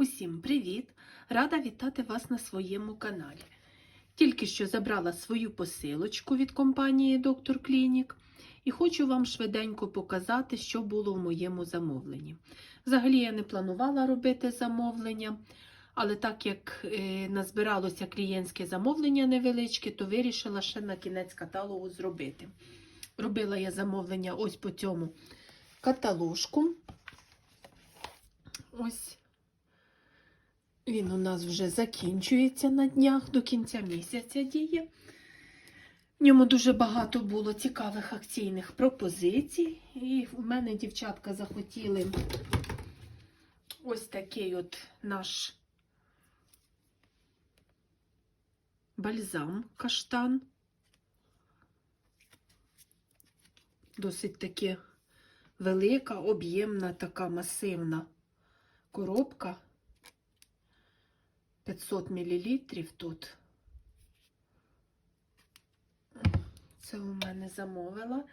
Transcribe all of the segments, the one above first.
Усім привіт! Рада вітати вас на своєму каналі. Тільки що забрала свою посилочку від компанії Доктор Клінік і хочу вам швиденько показати, що було в моєму замовленні. Взагалі я не планувала робити замовлення, але так як е, назбиралося клієнтське замовлення невеличке, то вирішила ще на кінець каталогу зробити. Робила я замовлення ось по цьому каталожку. Ось він у нас вже закінчується на днях, до кінця місяця діє. В ньому дуже багато було цікавих акційних пропозицій. І в мене дівчатка захотіли ось такий от наш бальзам каштан. Досить таки велика, об'ємна, така масивна коробка. 500 мл тут. Це у мене замовила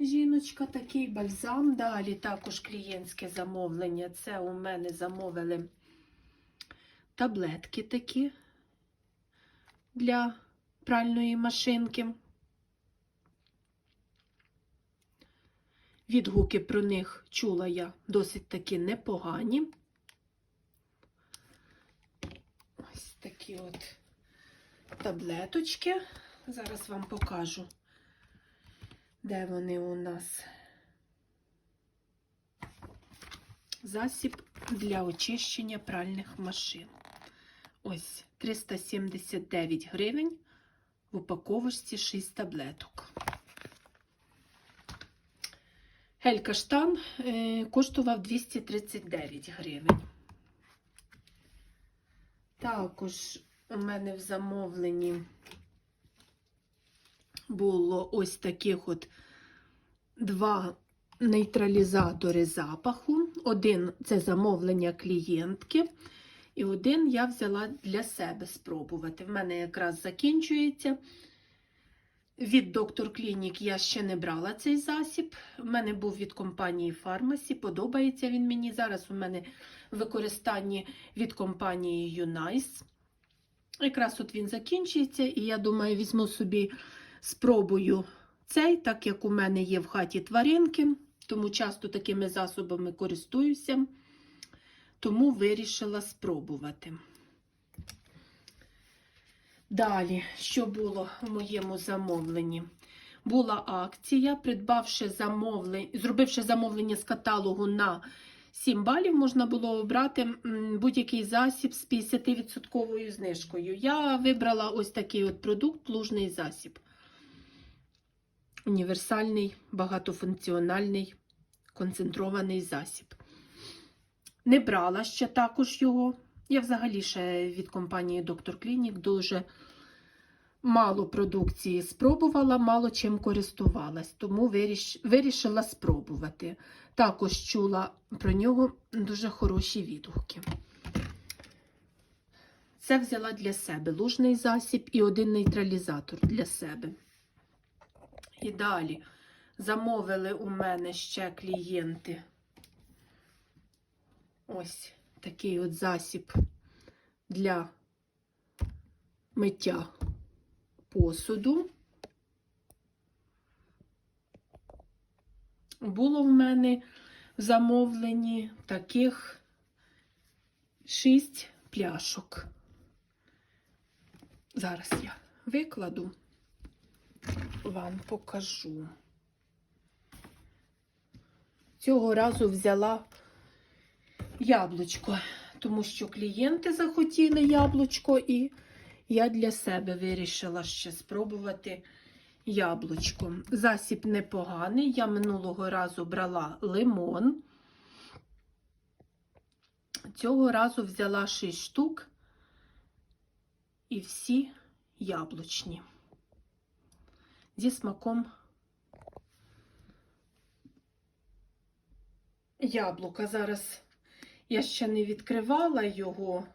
жіночка такий бальзам. Далі також клієнтське замовлення. Це у мене замовили таблетки такі для пральної машинки. Відгуки про них чула я досить таки непогані. Ось такі от таблеточки. Зараз вам покажу, де вони у нас. Засіб для очищення пральних машин. Ось 379 гривень в упаковочці 6 таблеток. Гель каштан е, коштував 239 гривень. Також у мене в замовленні було ось таких от два нейтралізатори запаху. Один це замовлення клієнтки, і один я взяла для себе спробувати. В мене якраз закінчується. Від Доктор Клінік я ще не брала цей засіб. У мене був від компанії Фармасі. Подобається він мені. Зараз у мене використанні від компанії Юнайс. Якраз от він закінчується, і я думаю, візьму собі, спробую цей, так як у мене є в хаті тваринки, тому часто такими засобами користуюся, тому вирішила спробувати. Далі, що було в моєму замовленні? Була акція, придбавши замовлення, зробивши замовлення з каталогу на 7 балів, можна було обрати будь-який засіб з 50% знижкою. Я вибрала ось такий от продукт, плужний засіб. Універсальний, багатофункціональний, концентрований засіб. Не брала ще також його. Я взагалі ще від компанії Доктор Клінік дуже мало продукції спробувала, мало чим користувалась, тому виріш... вирішила спробувати. Також чула про нього дуже хороші відгуки. Це взяла для себе лужний засіб і один нейтралізатор для себе. І далі замовили у мене ще клієнти ось такий от засіб для миття посуду. Було в мене в замовленні таких 6 пляшок. Зараз я викладу, вам покажу. Цього разу взяла яблучко, тому що клієнти захотіли яблучко, і я для себе вирішила ще спробувати яблучко. Засіб непоганий. Я минулого разу брала лимон. Цього разу взяла 6 штук і всі яблучні. Зі смаком яблука. Зараз я ще не відкривала його.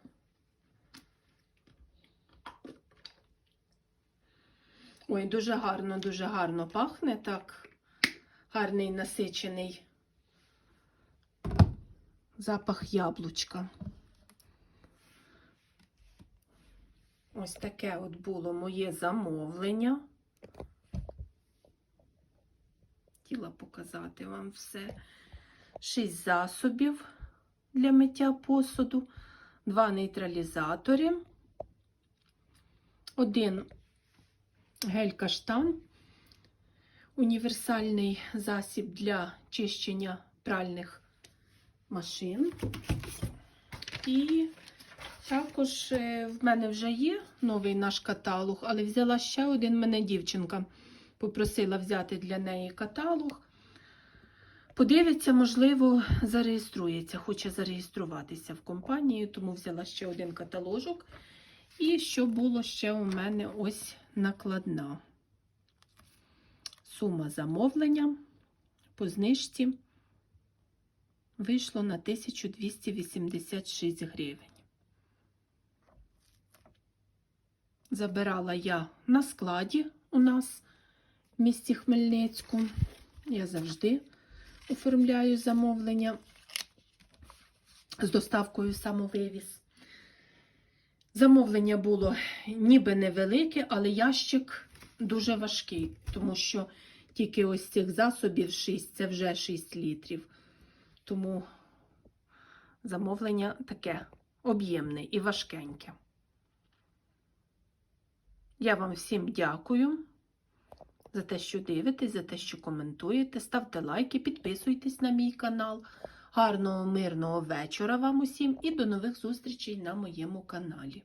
Ой, дуже гарно, дуже гарно пахне так. Гарний насичений запах яблучка. Ось таке от було моє замовлення. Хотіла показати вам все. Шість засобів для миття посуду, два нейтралізатори, один гель-каштан, універсальний засіб для чищення пральних машин. І також е, в мене вже є новий наш каталог, але взяла ще один. Мене дівчинка попросила взяти для неї каталог. Подивиться, можливо, зареєструється, хоче зареєструватися в компанії, тому взяла ще один каталожок. І що було ще у мене ось накладна. Сума замовлення по знижці вийшло на 1286 гривень. Забирала я на складі у нас в місті Хмельницьку. Я завжди оформляю замовлення з доставкою самовивіз. Замовлення було ніби невелике, але ящик дуже важкий, тому що тільки ось цих засобів 6, це вже 6 літрів. Тому замовлення таке об'ємне і важкеньке. Я вам всім дякую за те, що дивитесь, за те, що коментуєте. Ставте лайки, підписуйтесь на мій канал. Гарного, мирного вечора вам усім і до нових зустрічей на моєму каналі.